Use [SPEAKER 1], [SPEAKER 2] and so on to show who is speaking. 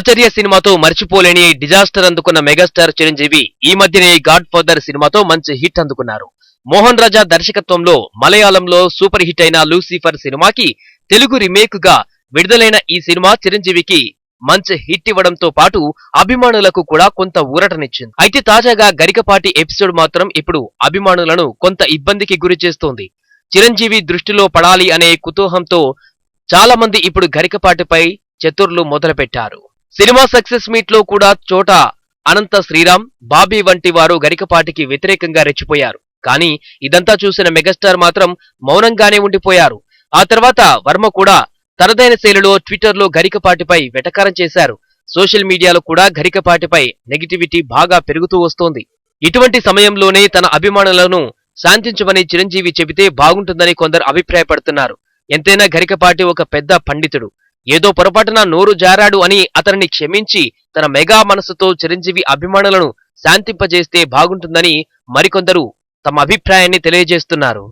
[SPEAKER 1] ఆచార్య సినిమాతో మర్చిపోలేని డిజాస్టర్ అందుకున్న మెగాస్టార్ చిరంజీవి ఈ మధ్యనే గాడ్ ఫాదర్ సినిమాతో మంచి హిట్ అందుకున్నారు. మోహన్ రాజా దర్శకత్వంలో మలయాళంలో సూపర్ హిట్ అయిన లూసిఫర్ సినిమాకి తెలుగు రీమేక్గా విడుదలైన ఈ సినిమా చిరంజీవికి మంచి హిట్ ఇవ్వడంతో పాటు అభిమానులకు కూడా కొంత ఊరటనిచ్చింది. అయితే తాజాగా గరికపాటి ఎపిసోడ్ మాత్రం ఇప్పుడు అభిమానులను కొంత ఇబ్బందికి గురి చేస్తోంది. చిరంజీవి దృష్టిలో పడాలి అనే కుతూహంతో చాలా మంది ఇప్పుడు గరికపాటిపై చతుర్లు మొదలుపెట్టారు. సినిమా సక్సెస్ మీట్లో కూడా చోట అనంత శ్రీరామ్ బాబీ వంటి వారు గరికపాటికి వ్యతిరేకంగా రెచ్చిపోయారు. కానీ ఇదంతా చూసిన మెగాస్టార్ మాత్రం మౌనంగానే ఉండిపోయారు. ఆ తర్వాత వర్మ కూడా తనదైన శైలిలో ట్విట్టర్లో గరికపాటిపై వెటకారం చేశారు. సోషల్ మీడియాలో కూడా గరికపాటిపై నెగిటివిటీ బాగా పెరుగుతూ వస్తోంది. ఇటువంటి సమయంలోనే తన అభిమానులను శాంతించమని చిరంజీవి చెబితే బాగుంటుందని కొందరు అభిప్రాయపడుతున్నారు. ఎంతైనా గరికపాటి ఒక పెద్ద పండితుడు. ఏదో పొరపాటున నోరు జారాడు అని అతనిని క్షమించి తన మెగా మనసుతో చిరంజీవి అభిమానులను శాంతింపజేస్తే బాగుంటుందని మరికొందరు తమ అభిప్రాయాన్ని తెలియజేస్తున్నారు.